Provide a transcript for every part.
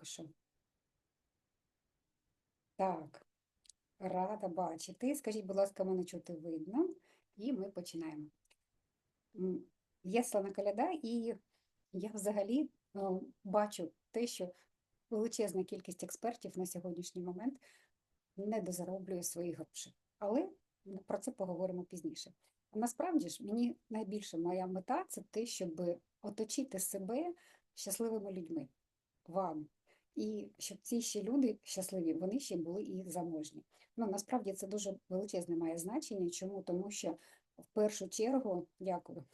поки. Так, рада бачити. Скажіть, будь ласка, мене чути видно, і ми починаємо. Я Слана Коляда, і я взагалі е, бачу те, що величезна кількість експертів на сьогоднішній момент не дозароблює свої гроші. Але про це поговоримо пізніше. Насправді ж мені найбільше моя мета це те, щоб оточити себе щасливими людьми, вами. І щоб ці ще люди щасливі, вони ще були і заможні. Ну насправді це дуже величезне має значення. Чому? Тому що в першу чергу, дякую,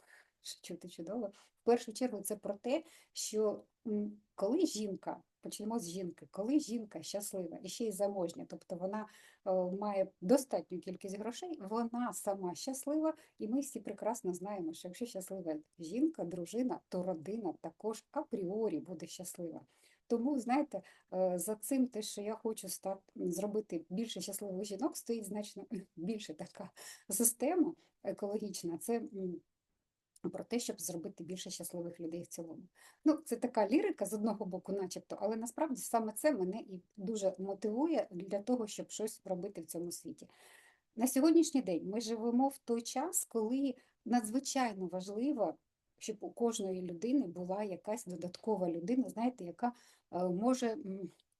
що чути чудово. В першу чергу це про те, що коли жінка, почнемо з жінки, коли жінка щаслива і ще й заможня, тобто вона е, має достатню кількість грошей, вона сама щаслива, і ми всі прекрасно знаємо, що якщо щаслива жінка, дружина, то родина також апріорі буде щаслива. Тому, знаєте, е, за цим те, що я хочу стати, зробити більше щасливих жінок, стоїть значно більше така система екологічна. Це про те, щоб зробити більше щасливих людей в цілому. Ну, це така лірика з одного боку, начебто, але насправді саме це мене і дуже мотивує для того, щоб щось робити в цьому світі. На сьогоднішній день ми живемо в той час, коли надзвичайно важливо, щоб у кожної людини була якась додаткова людина, знаєте, яка е, може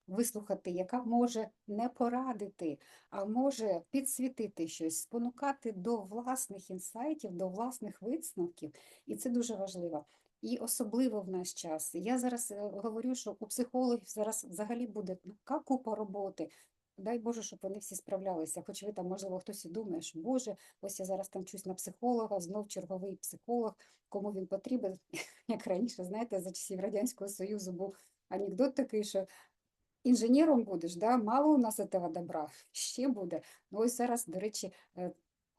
вислухати, яка може не порадити, а може підсвітити щось, спонукати до власних інсайтів, до власних висновків, і це дуже важливо. І особливо в наш час. Я зараз е, говорю, що у психологів зараз взагалі буде така купа роботи. Дай Боже, щоб вони всі справлялися. Хоч ви там, можливо, хтось і думає, що Боже, ось я зараз там чусь на психолога, знов черговий психолог, кому він потрібен. Як раніше, знаєте, за часів Радянського Союзу був анекдот такий, що інженером будеш, да? мало у нас цього добра, ще буде. Ну ось зараз, до речі, е,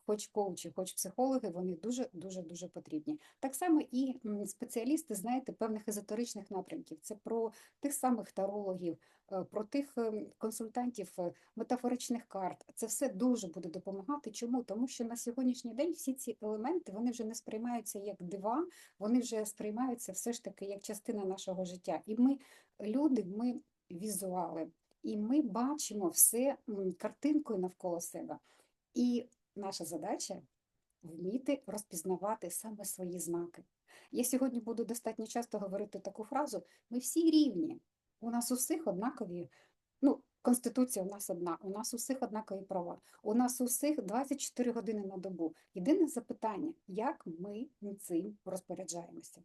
хоч коучі, хоч психологи, вони дуже-дуже дуже потрібні. Так само і спеціалісти, знаєте, певних езотеричних напрямків. Це про тих самих тарологів, е, про тих е, консультантів е, метафоричних карт. Це все дуже буде допомагати. Чому? Тому що на сьогоднішній день всі ці елементи вони вже не сприймаються як дива, вони вже сприймаються все ж таки як частина нашого життя. І ми, люди, ми візуали, і ми бачимо все картинкою навколо себе. І наша задача вміти розпізнавати саме свої знаки. Я сьогодні буду достатньо часто говорити таку фразу: ми всі рівні, у нас усіх однакові. Ну, Конституція у нас одна, у нас усіх однакові права, у нас усіх 24 години на добу. Єдине запитання, як ми цим розпоряджаємося.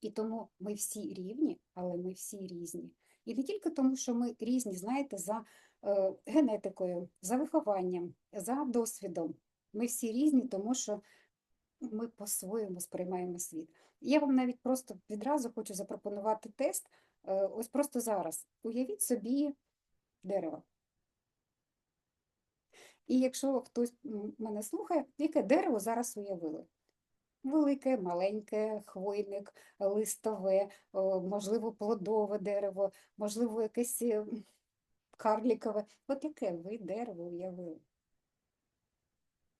І тому ми всі рівні, але ми всі різні. І не тільки тому, що ми різні, знаєте, за генетикою, за вихованням, за досвідом. Ми всі різні, тому що ми по-своєму сприймаємо світ. Я вам навіть просто відразу хочу запропонувати тест. Е, ось просто зараз. Уявіть собі дерево. І якщо хтось мене слухає, яке дерево зараз уявили? Велике, маленьке, хвойник, листове, можливо, плодове дерево, можливо, якесь е, карлікове. От яке ви дерево уявили?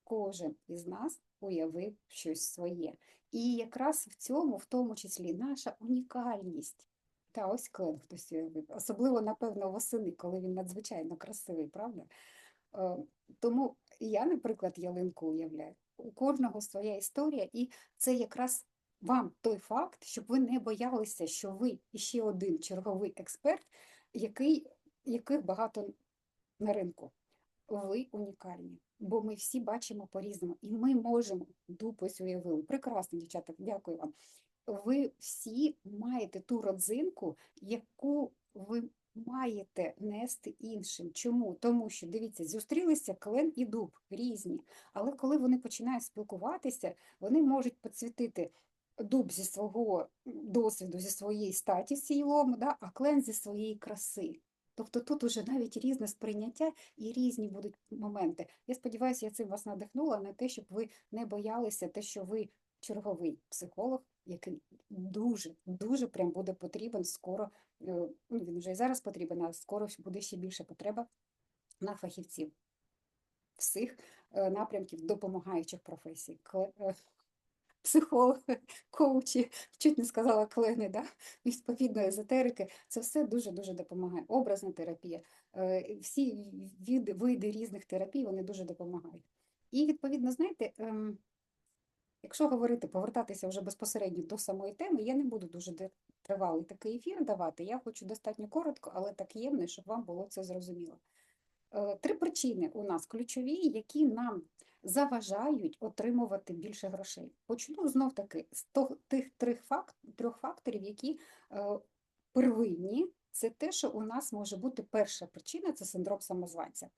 Кожен із нас уявив щось своє. І якраз в цьому, в тому числі, наша унікальність. Та ось клен хтось уявив. Особливо, напевно, восени, коли він надзвичайно красивий, правда? Е, Тому я, наприклад, ялинку уявляю. У кожного своя історія, і це якраз вам той факт, щоб ви не боялися, що ви ще один черговий експерт, який, яких багато на ринку. Ви унікальні, бо ми всі бачимо по-різному, і ми можемо дуб ось уявили. Прекрасно, дівчата, дякую вам. Ви всі маєте ту родзинку, яку ви маєте нести іншим. Чому? Тому що, дивіться, зустрілися клен і дуб різні, але коли вони починають спілкуватися, вони можуть підсвітити дуб зі свого досвіду, зі своєї статі в да, а клен зі своєї краси. Тобто тут уже навіть різне сприйняття і різні будуть моменти. Я сподіваюся, я цим вас надихнула на те, щоб ви не боялися те, що ви черговий психолог, який дуже, дуже прям буде потрібен скоро. е, Ну, він вже і зараз потрібен, а скоро буде ще більше потреба на фахівців всіх е, напрямків допомагаючих професій. Психологи, коучі, чуть не сказала клени, да? відповідно езотерики. Це все дуже-дуже допомагає. Образна терапія. Е, Всі види різних терапій вони дуже допомагають. І, відповідно, знаєте, ем, якщо говорити, повертатися вже безпосередньо до самої теми, я не буду дуже тривалий такий ефір давати. Я хочу достатньо коротко, але так ємно, щоб вам було це зрозуміло. Е, Три причини у нас ключові, які нам заважають отримувати більше грошей. Почну знов таки з тих трьох трьох факторів, які е, первинні. Це те, що у нас може бути перша причина це синдром самозванця.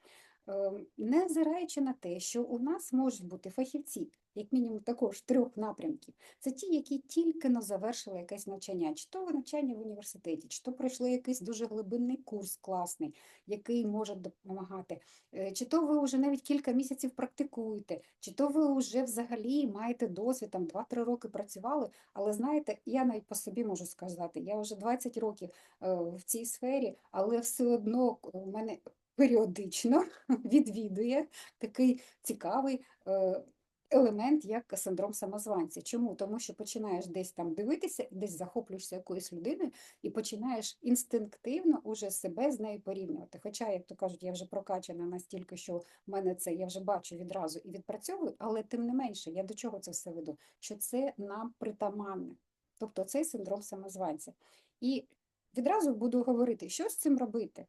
Е, Не взираючи на те, що у нас можуть бути фахівці, як мінімум також трьох напрямків. Це ті, які тільки но завершили якесь навчання, чи то навчання в університеті, чи то пройшли якийсь дуже глибинний курс класний, який може допомагати, Е, чи то ви вже навіть кілька місяців практикуєте, чи то ви вже взагалі маєте досвід, там 2-3 роки працювали, але знаєте, я навіть по собі можу сказати, я вже 20 років е, в цій сфері, але все одно у мене періодично відвідує такий цікавий е, елемент, як синдром самозванця. Чому? Тому що починаєш десь там дивитися, десь захоплюєшся якоюсь людиною і починаєш інстинктивно уже себе з нею порівнювати. Хоча, як то кажуть, я вже прокачана настільки, що в мене це я вже бачу відразу і відпрацьовую, але тим не менше, я до чого це все веду? Що це нам притаманне, тобто цей синдром самозванця. І відразу буду говорити, що з цим робити.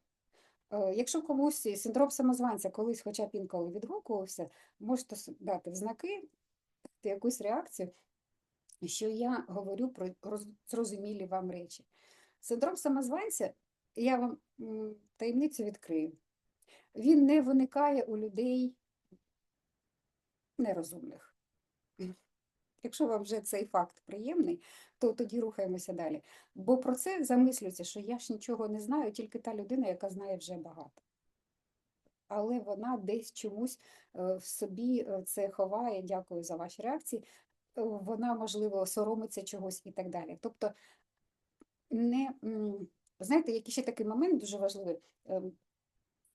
Е, Якщо комусь синдром самозванця колись хоча б інколи відгукувався, можете дати в знаки, якусь реакцію, що я говорю про зрозумілі вам речі. Синдром самозванця, я вам таємницю відкрию. Він не виникає у людей нерозумних. Якщо вам вже цей факт приємний, то тоді рухаємося далі. Бо про це замислюється, що я ж нічого не знаю, тільки та людина, яка знає вже багато. Але вона десь чомусь е, в собі е, це ховає, дякую за ваші реакції. е, Вона, можливо, соромиться чогось і так далі. Тобто, не, знаєте, який ще такий момент дуже важливий.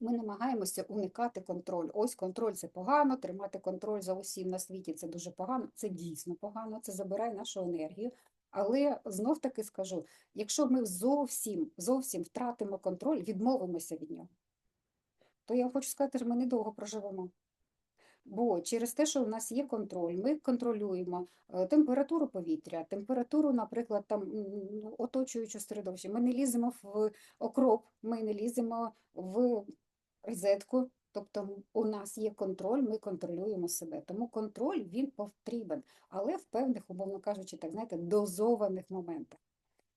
Ми намагаємося уникати контроль. Ось контроль це погано, тримати контроль за усім на світі це дуже погано. Це дійсно погано, це забирає нашу енергію. Але знов таки скажу: якщо ми зовсім зовсім втратимо контроль, відмовимося від нього, то я хочу сказати, що ми недовго проживемо. Бо через те, що в нас є контроль, ми контролюємо е, температуру повітря, температуру, наприклад, там оточуючого середовища. Ми не ліземо в окроп, ми не ліземо в розетку. Тобто у нас є контроль, ми контролюємо себе. Тому контроль він потрібен, але в певних, умовно кажучи, так знаєте, дозованих моментах.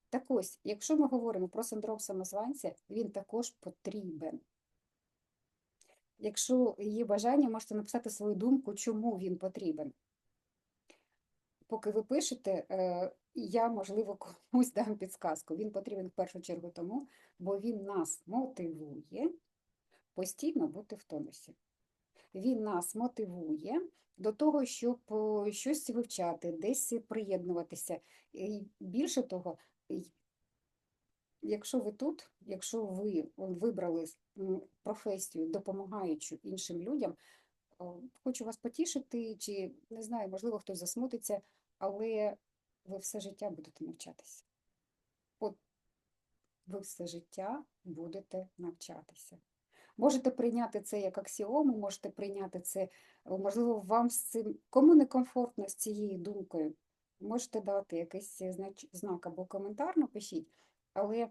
Так ось, якщо ми говоримо про синдром самозванця, він також потрібен. Якщо є бажання, можете написати свою думку, чому він потрібен. Поки ви пишете, е, я, можливо, комусь дам підсказку. Він потрібен в першу чергу тому, бо він нас мотивує постійно бути в тонусі. Він нас мотивує до того, щоб е, щось вивчати, десь приєднуватися. І більше того, якщо ви тут, якщо ви вибрали професію, допомагаючи іншим людям, хочу вас потішити, чи не знаю, можливо, хтось засмутиться, але ви все життя будете навчатися. От ви все життя будете навчатися. Можете прийняти це як аксіому, можете прийняти це, можливо, вам з цим, кому не комфортно з цією думкою, можете дати якийсь знак або коментар, напишіть, але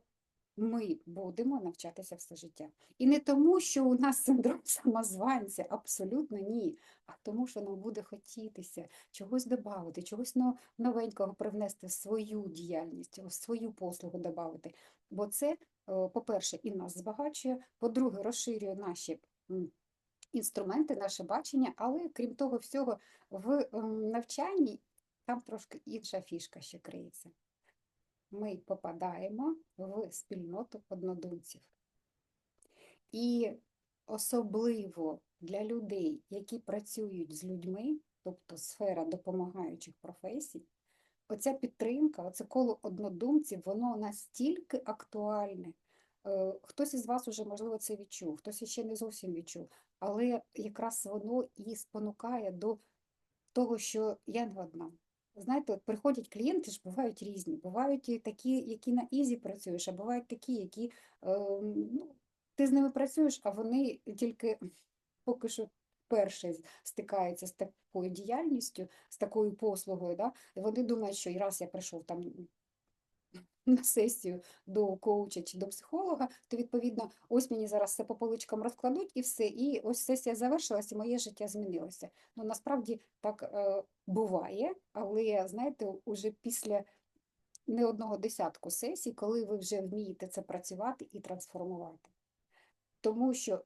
ми будемо навчатися все життя. І не тому, що у нас синдром самозванця, абсолютно ні, а тому, що нам буде хотітися чогось додати, чогось новенького привнести в свою діяльність, в свою послугу додати. Бо це, е, по-перше, і нас збагачує, по-друге, розширює наші інструменти, наше бачення, але крім того всього, в ем, навчанні там трошки інша фішка ще криється. Ми попадаємо в спільноту однодумців. І особливо для людей, які працюють з людьми, тобто сфера допомагаючих професій, оця підтримка, оце коло однодумців, воно настільки актуальне. Е, Хтось із вас уже, можливо, це відчув, хтось ще не зовсім відчув, але якраз воно і спонукає до того, що я не одна. Знаєте, от приходять клієнти ж бувають різні. Бувають і такі, які на ізі працюєш, а бувають такі, які е, ну, ти з ними працюєш, а вони тільки поки що перші стикаються з такою діяльністю, з такою послугою. Да? Вони думають, що раз я прийшов там на сесію до коуча чи до психолога, то відповідно, ось мені зараз все по поличкам розкладуть і все. І ось сесія завершилася, і моє життя змінилося. Ну насправді так е, буває, але знаєте, уже після не одного десятку сесій, коли ви вже вмієте це працювати і трансформувати. Тому що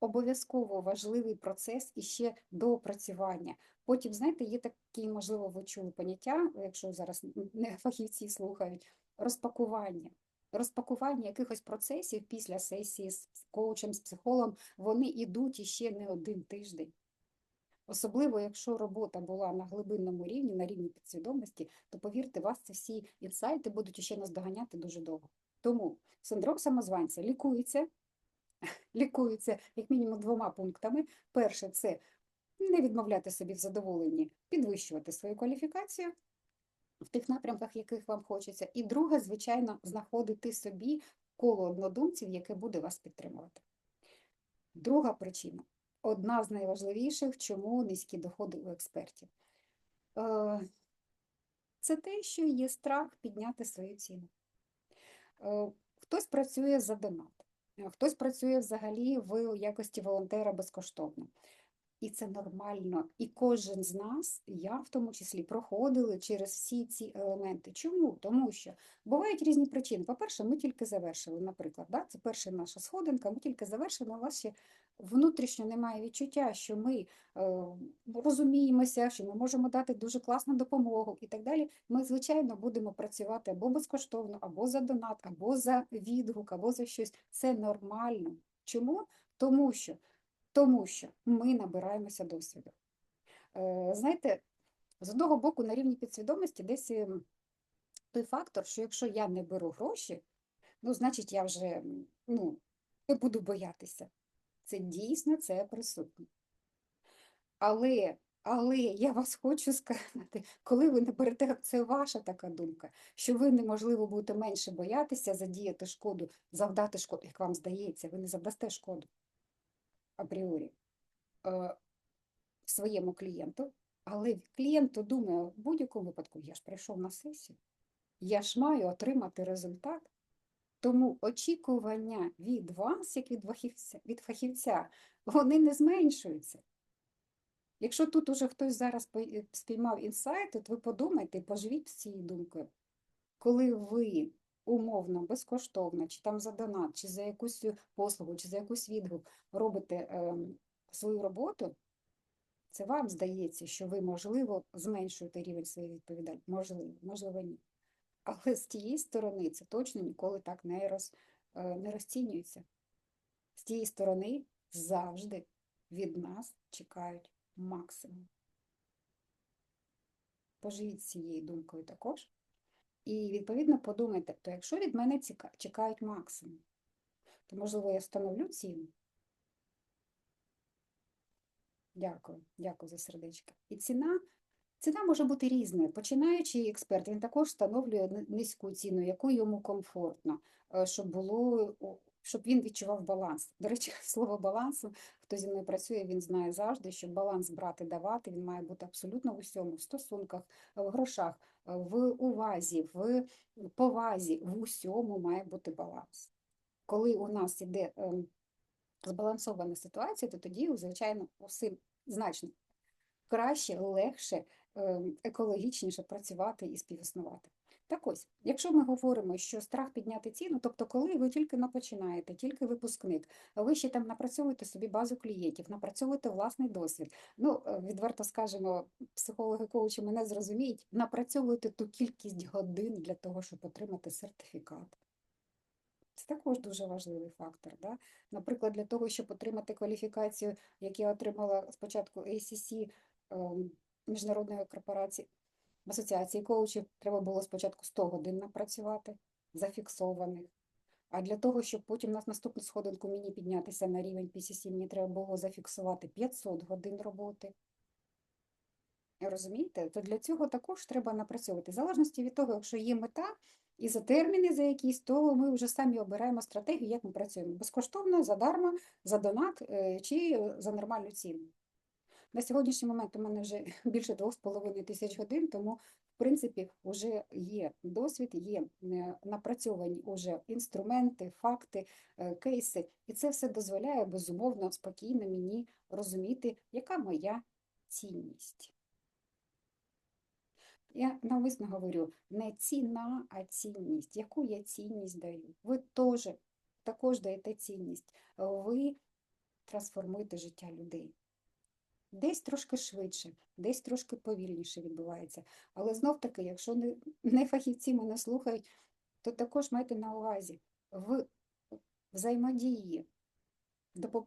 обов'язково важливий процес іще доопрацювання. Потім, знаєте, є такі, можливо, ви чули поняття, якщо зараз не фахівці слухають, розпакування. Розпакування якихось процесів після сесії з коучем, з психологом, вони йдуть іще не один тиждень. Особливо, якщо робота була на глибинному рівні, на рівні підсвідомості, то повірте, вас ці всі інсайти будуть ще наздоганяти дуже довго. Тому синдром самозванця лікується, лікується як мінімум двома пунктами. Перше, це не відмовляти собі в задоволенні, підвищувати свою кваліфікацію в тих напрямках, яких вам хочеться. І друге, звичайно, знаходити собі коло однодумців, яке буде вас підтримувати. Друга причина одна з найважливіших, чому низькі доходи у експертів. Е, це те, що є страх підняти свою ціну. Е, хтось працює за донат, хтось працює взагалі в якості волонтера безкоштовно. І це нормально. І кожен з нас, я в тому числі, проходили через всі ці елементи. Чому? Тому що бувають різні причини. По-перше, ми тільки завершили, наприклад, да? це перша наша сходинка, ми тільки завершили, у нас ще внутрішньо немає відчуття, що ми е, розуміємося, що ми можемо дати дуже класну допомогу і так далі. Ми, звичайно, будемо працювати або безкоштовно, або за донат, або за відгук, або за щось. Це нормально. Чому? Тому що тому що ми набираємося досвіду. Е, знаєте, з одного боку, на рівні підсвідомості десь ем, той фактор, що якщо я не беру гроші, ну, значить, я вже ну, не буду боятися. Це дійсно це присутнє. Але але я вас хочу сказати, коли ви не берете, це ваша така думка, що ви неможливо будете менше боятися задіяти шкоду, завдати шкоду, як вам здається, ви не завдасте шкоду апріорі е, своєму клієнту, але клієнт то думає, в будь-якому випадку я ж прийшов на сесію, я ж маю отримати результат. Тому очікування від вас, як від фахівця, від фахівця, вони не зменшуються. Якщо тут уже хтось зараз спіймав інсайт, то ви подумайте поживіть з цією думкою. Коли ви умовно, безкоштовно, чи там за донат, чи за якусь послугу, чи за якусь відгук робите е, свою роботу, це вам здається, що ви, можливо, зменшуєте рівень своєї відповідальності. Можливо, можливо, ні. Але з тієї сторони це точно ніколи так не, роз, е, не розцінюється. З тієї сторони завжди від нас чекають максимум. Поживіть цією думкою також. І, відповідно, подумайте, то якщо від мене чекають максимум, то, можливо, я встановлю ціну. Дякую, дякую за сердечко. І ціна ціна може бути різною. Починаючий експерт, він також встановлює низьку ціну, яку йому комфортно, е, щоб було щоб він відчував баланс. До речі, слово балансу, хто зі мною працює, він знає завжди, що баланс брати, давати, він має бути абсолютно в усьому, в стосунках, в грошах, в увазі, в повазі, в усьому має бути баланс. Коли у нас іде ем, збалансована ситуація, то тоді, звичайно, усім значно краще, легше, екологічніше працювати і співіснувати. Так ось, якщо ми говоримо, що страх підняти ціну, тобто, коли ви тільки починаєте, тільки випускник, ви ще там напрацьовуєте собі базу клієнтів, напрацьовуєте власний досвід. Ну, е, відверто скажемо, психологи коучі мене зрозуміють, напрацьовуєте ту кількість годин для того, щоб отримати сертифікат. Це також дуже важливий фактор. Да? Наприклад, для того, щоб отримати кваліфікацію, як я отримала спочатку ACC ем, міжнародної корпорації, асоціації коучів треба було спочатку 100 годин напрацювати, зафіксованих. А для того, щоб потім на наступну сходинку мені піднятися на рівень PCC, мені треба було зафіксувати 500 годин роботи. Розумієте? То для цього також треба напрацьовувати. В залежності від того, якщо є мета і за терміни за якісь, то ми вже самі обираємо стратегію, як ми працюємо. Безкоштовно, задарма, за донат е, чи за нормальну ціну. На сьогоднішній момент у мене вже більше 2,5 тисяч годин, тому, в принципі, вже є досвід, є е, напрацьовані вже інструменти, факти, е, кейси, і це все дозволяє безумовно спокійно мені розуміти, яка моя цінність. Я навмисно говорю не ціна, а цінність. Яку я цінність даю? Ви теж також даєте цінність. Ви трансформуєте життя людей. Десь трошки швидше, десь трошки повільніше відбувається. Але знов таки, якщо не, не фахівці мене слухають, то також майте на увазі в взаємодії допом...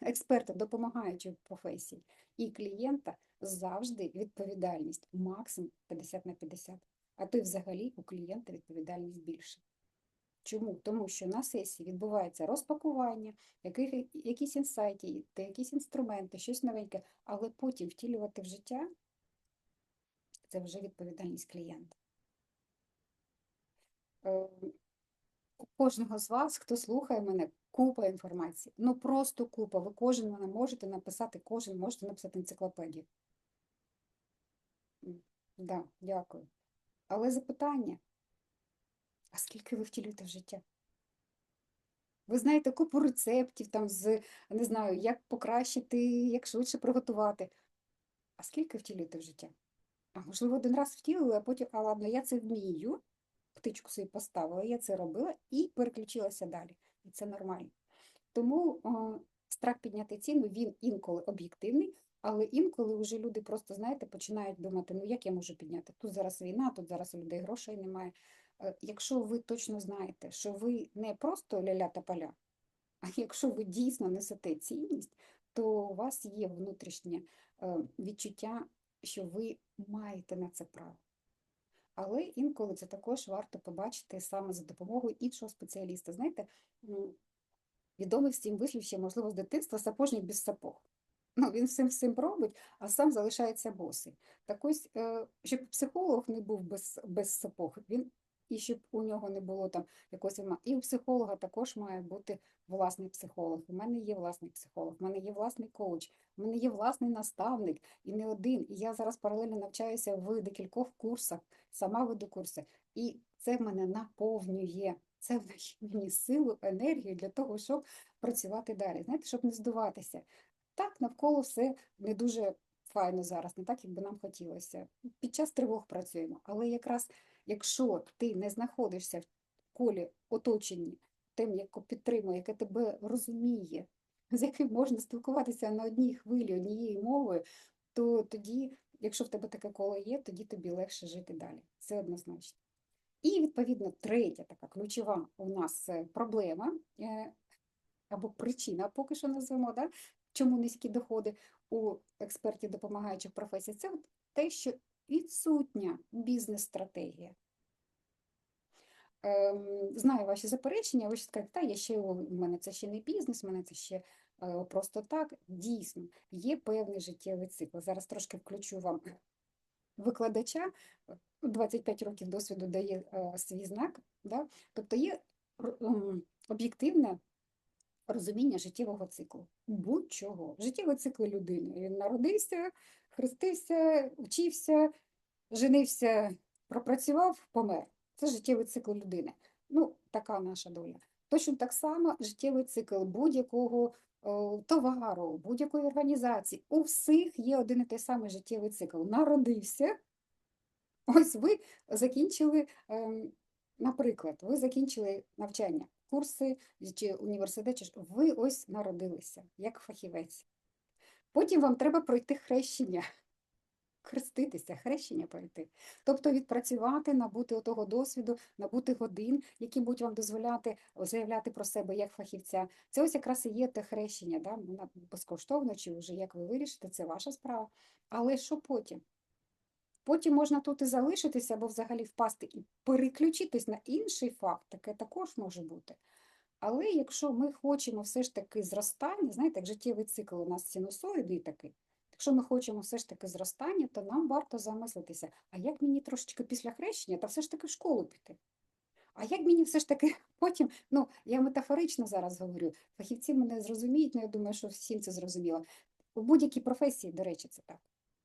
експерта, допомагаючої професії, і клієнта завжди відповідальність максимум 50 на 50, а то й взагалі у клієнта відповідальність більше. Чому? Тому що на сесії відбувається розпакування, яких, якісь інсайти, якісь інструменти, щось новеньке, але потім втілювати в життя це вже відповідальність клієнта. Ем, у кожного з вас, хто слухає мене, купа інформації. Ну просто купа. Ви кожен мене можете написати, кожен можете написати енциклопедію. Да, дякую. Але запитання, а скільки ви втілюєте в життя? Ви знаєте купу рецептів там з, не знаю, як покращити, як швидше приготувати. А скільки втілюєте в життя? А можливо, один раз втілили, а потім, а ладно, я це вмію, птичку собі поставила, я це робила і переключилася далі. І це нормально. Тому о, страх підняти ціну, він інколи об'єктивний, але інколи вже люди просто, знаєте, починають думати, ну як я можу підняти? Тут зараз війна, тут зараз у людей грошей немає. Е, якщо ви точно знаєте, що ви не просто ляля та поля, а якщо ви дійсно несете цінність, то у вас є внутрішнє е, відчуття, що ви маєте на це право. Але інколи це також варто побачити саме за допомогою іншого спеціаліста. Знаєте, відомий всім вислів ще, можливо, з дитинства сапожник без сапог. Ну, Він всім всім робить, а сам залишається босий. Так ось, е, щоб психолог не був без без сапог, він і щоб у нього не було там якогось і у психолога також має бути власний психолог. У мене є власний психолог, у мене є власний коуч, у мене є власний наставник і не один. І я зараз паралельно навчаюся в декількох курсах, сама веду курси, і це мене наповнює. Це дає мені силу, енергію для того, щоб працювати далі. Знаєте, щоб не здуватися. Так, навколо все не дуже файно зараз, не так, як би нам хотілося. Під час тривог працюємо, але якраз якщо ти не знаходишся в колі оточенні тим, яке підтримує, яке тебе розуміє, з яким можна спілкуватися на одній хвилі, однією мовою, то тоді, якщо в тебе таке коло є, тоді тобі легше жити далі. Це однозначно. І, відповідно, третя така ключова у нас е, проблема е, або причина, поки що назвемо, да? чому низькі доходи у експертів допомагаючих професій, це те, що відсутня бізнес-стратегія. Ем, знаю ваші заперечення, ви ще скажете, та я ще у мене це ще не бізнес, у мене це ще е, просто так. Дійсно, є певний життєвий цикл. Зараз трошки включу вам викладача, 25 років досвіду дає е, свій знак, да? тобто є об'єктивне розуміння життєвого циклу. Будь-чого. Життєвий цикл людини. Він народився, хрестився, вчився, женився, пропрацював, помер. Це життєвий цикл людини. Ну, така наша доля. Точно так само життєвий цикл будь-якого товару, будь-якої організації. У всіх є один і той самий життєвий цикл. Народився. Ось ви закінчили, ем, наприклад, ви закінчили навчання курси чи університет, ви ось народилися як фахівець. Потім вам треба пройти хрещення, хреститися, хрещення пройти. Тобто відпрацювати, набути того досвіду, набути годин, які будуть вам дозволяти заявляти про себе як фахівця. Це ось якраз і є те хрещення, да? безкоштовно, чи вже як ви вирішите, це ваша справа. Але що потім? Потім можна тут і залишитися або взагалі впасти і переключитись на інший факт, таке також може бути. Але якщо ми хочемо все ж таки зростання, знаєте, як життєвий цикл у нас синусоїдний такий, Якщо ми хочемо все ж таки зростання, то нам варто замислитися, а як мені трошечки після хрещення, та все ж таки в школу піти? А як мені все ж таки потім, ну я метафорично зараз говорю, фахівці мене зрозуміють, ну я думаю, що всім це зрозуміло. У будь-якій професії, до речі, це так.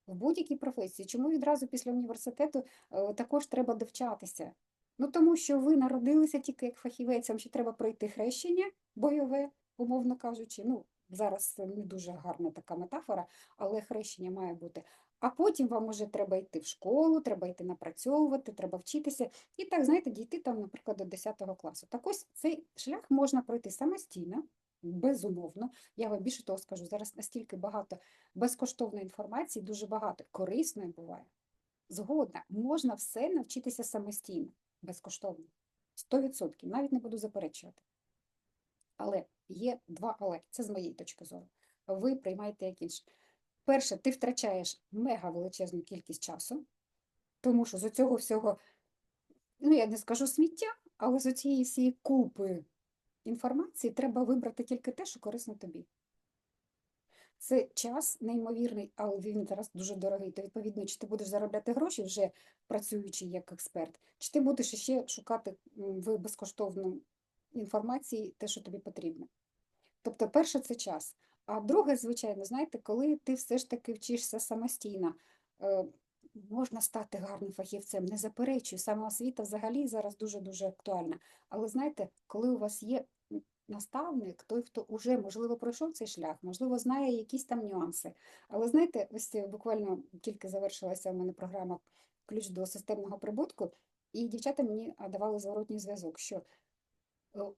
В будь-якій професії. Чому відразу після університету е, також треба довчатися? Ну тому що ви народилися тільки як фахівець, вам треба пройти хрещення бойове, умовно кажучи. Ну, зараз не дуже гарна така метафора, але хрещення має бути. А потім вам уже треба йти в школу, треба йти напрацьовувати, треба вчитися. І так, знаєте, дійти там, наприклад, до 10 класу. Так ось цей шлях можна пройти самостійно, безумовно. Я вам більше того скажу, зараз настільки багато безкоштовної інформації, дуже багато корисної буває. Згодна, можна все навчитися самостійно, безкоштовно. 100%, навіть не буду заперечувати. Але є два але, це з моєї точки зору. Ви приймаєте як інше. Перше, ти втрачаєш мега величезну кількість часу, тому що з цього всього, ну я не скажу сміття, але з цієї всієї купи інформації треба вибрати тільки те, що корисно тобі. Це час неймовірний, але він зараз дуже дорогий. То відповідно, чи ти будеш заробляти гроші вже працюючи як експерт, чи ти будеш ще шукати в безкоштовному інформації те, що тобі потрібно. Тобто, перше це час. А друге, звичайно, знаєте, коли ти все ж таки вчишся самостійно, е, можна стати гарним фахівцем, не заперечую, самоосвіта взагалі зараз дуже-дуже актуальна. Але знаєте, коли у вас є наставник, той, хто вже, можливо, пройшов цей шлях, можливо, знає якісь там нюанси. Але знаєте, ось е, буквально тільки завершилася у мене програма Ключ до системного прибутку, і дівчата мені давали зворотній зв'язок, що е,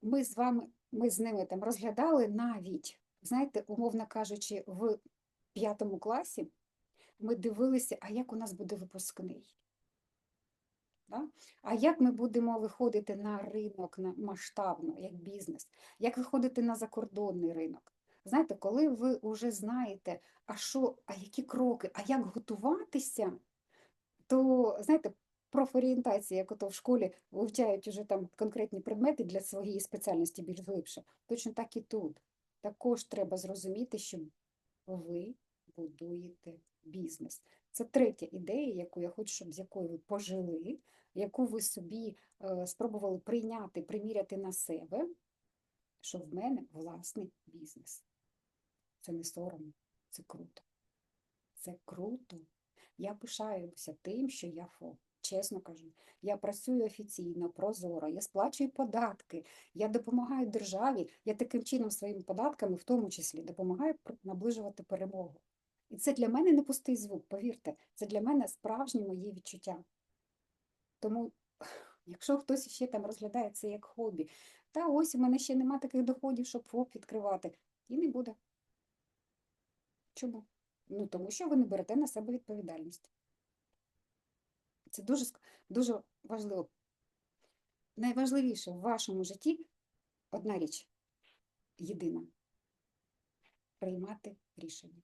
ми з вами, ми з ними там розглядали навіть, знаєте, умовно кажучи, в п'ятому класі ми дивилися, а як у нас буде випускний. Да? А як ми будемо виходити на ринок на масштабно, як бізнес, як виходити на закордонний ринок? Знаєте, коли ви вже знаєте, а що, а які кроки, а як готуватися, то знаєте, профорієнтація, як ото в школі вивчають уже там конкретні предмети для своєї спеціальності більш глибше, точно так і тут. Також треба зрозуміти, що ви будуєте бізнес. Це третя ідея, яку я хочу, щоб з якою ви пожили, яку ви собі е, спробували прийняти, приміряти на себе, що в мене власний бізнес. Це не соромно, це круто. Це круто. Я пишаюся тим, що я ФО. Чесно кажу, я працюю офіційно, прозоро, я сплачую податки, я допомагаю державі, я таким чином своїми податками, в тому числі, допомагаю наближувати перемогу. І це для мене не пустий звук, повірте, це для мене справжні мої відчуття. Тому, якщо хтось ще там розглядає це як хобі, та ось у мене ще нема таких доходів, щоб ФОП відкривати, і не буде. Чому? Ну, тому що ви не берете на себе відповідальність. Це дуже, дуже важливо. Найважливіше в вашому житті одна річ єдина приймати рішення.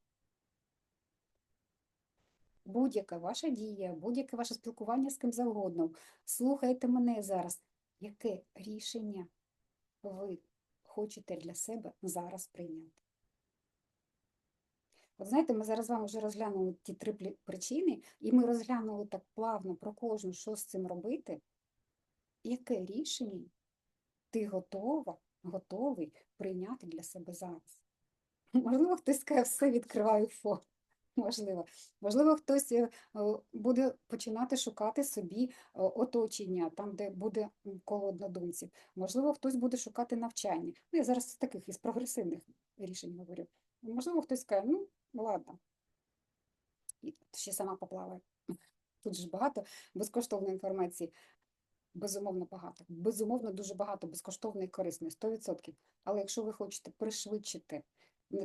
Будь-яка ваша дія, будь-яке ваше спілкування з ким завгодно. Слухайте мене зараз. Яке рішення ви хочете для себе зараз прийняти? От знаєте, ми зараз з вами вже розглянули ті три причини, і ми розглянули так плавно про кожну, що з цим робити. Яке рішення ти готова, готовий прийняти для себе зараз? Можливо, хтось скаже, все відкриваю ФО. Можливо. Можливо, хтось е, е, буде починати шукати собі е, оточення, там, де буде коло однодумців. Можливо, хтось буде шукати навчання. Ну, я зараз з таких із прогресивних рішень говорю. Можливо, хтось скаже, ну, ладно, і ще сама поплаваю. Тут ж багато безкоштовної інформації. Безумовно, багато. Безумовно, дуже багато безкоштовної і корисної, 100%. Але якщо ви хочете пришвидшити,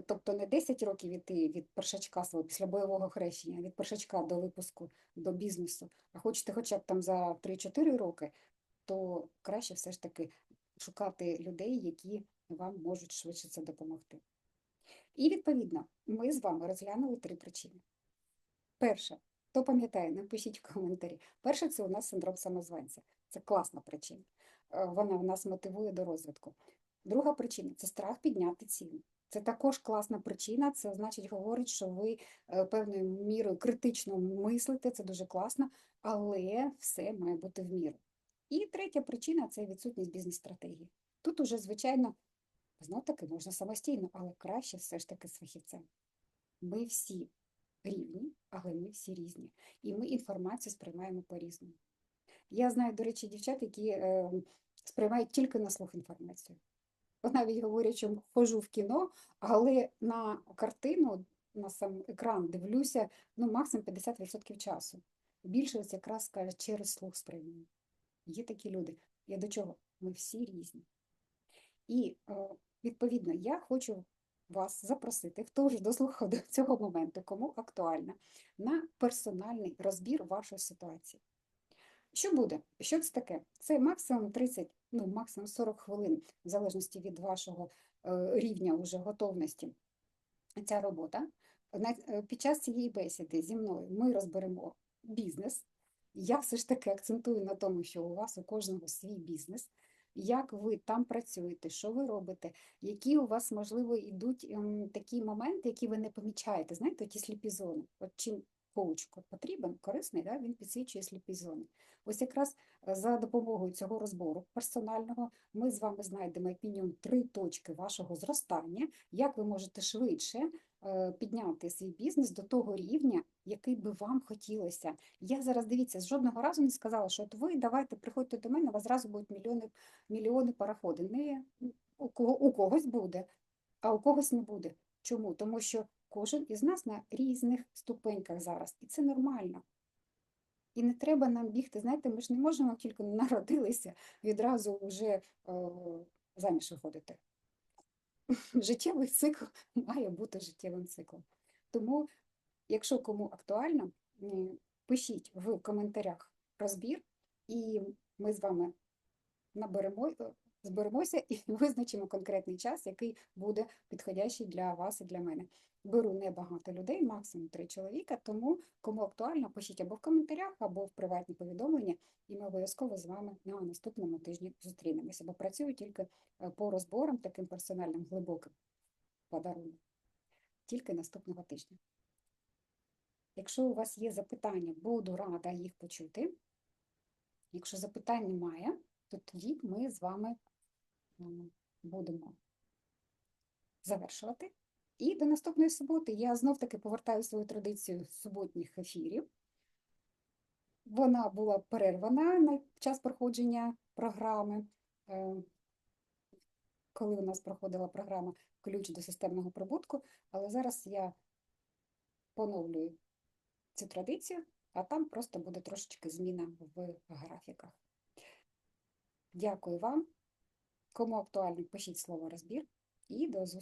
тобто не 10 років іти від першачка свого після бойового хрещення, від першачка до випуску, до бізнесу, а хочете хоча б там за 3-4 роки, то краще все ж таки шукати людей, які вам можуть швидше це допомогти. І відповідно, ми з вами розглянули три причини. Перша, хто пам'ятає, напишіть в коментарі. Перше, це у нас синдром самозванця. Це класна причина. Е, Вона в нас мотивує до розвитку. Друга причина це страх підняти ціну. Це також класна причина. Це значить говорить, що ви е, певною мірою критично мислите, це дуже класно, але все має бути в міру. І третя причина це відсутність бізнес-стратегії. Тут уже, звичайно, знов таки можна самостійно, але краще все ж таки з фахівцем. Ми всі рівні, але ми всі різні. І ми інформацію сприймаємо по-різному. Я знаю, до речі, дівчат, які е, сприймають тільки на слух інформацію. Навіть говорять, що ходжу в кіно, але на картину, на сам екран дивлюся ну, максимум 50% часу. Більше ось якраз каже, через слух сприймаю. Є такі люди. Я до чого? Ми всі різні. І е, відповідно я хочу вас запросити, хто вже дослухав до цього моменту, кому актуально, на персональний розбір вашої ситуації. Що буде? Що це таке? Це максимум 30, ну максимум 40 хвилин, в залежності від вашого е, рівня уже готовності. Ця робота. Е, Під час цієї бесіди зі мною ми розберемо бізнес. Я все ж таки акцентую на тому, що у вас у кожного свій бізнес, як ви там працюєте, що ви робите, які у вас, можливо, йдуть ем, такі моменти, які ви не помічаєте. Знаєте, ті сліпі зони. От чим коуч потрібен, корисний, да, він підсвічує сліпі зони. Ось якраз е, за допомогою цього розбору персонального ми з вами знайдемо як мінімум три точки вашого зростання, як ви можете швидше е, підняти свій бізнес до того рівня, який би вам хотілося. Я зараз дивіться, з жодного разу не сказала, що от ви давайте приходьте до мене, у вас зразу будуть мільйони, мільйони параходи. Не у кого у когось буде, а у когось не буде. Чому? Тому що кожен із нас на різних ступеньках зараз, і це нормально. І не треба нам бігти. Знаєте, ми ж не можемо тільки народилися відразу вже е, заміж виходити. Життєвий цикл має бути життєвим циклом. Тому, якщо кому актуально, пишіть в коментарях розбір, і ми з вами наберемо, е, зберемося і визначимо конкретний час, який буде підходящий для вас і для мене. Беру небагато людей, максимум три чоловіка, тому кому актуально, пишіть або в коментарях, або в приватні повідомлення, і ми обов'язково з вами на наступному тижні зустрінемося, бо працюю тільки е, по розборам, таким персональним, глибоким подарунком, тільки наступного тижня. Якщо у вас є запитання, буду рада їх почути. Якщо запитань немає, то тоді ми з вами будемо завершувати. І до наступної суботи я знов-таки повертаю свою традицію суботніх ефірів. Вона була перервана на час проходження програми, е, коли у нас проходила програма Ключ до системного прибутку, але зараз я поновлюю цю традицію, а там просто буде трошечки зміна в графіках. Дякую вам. Кому актуально, пишіть слово розбір і до зустрічі.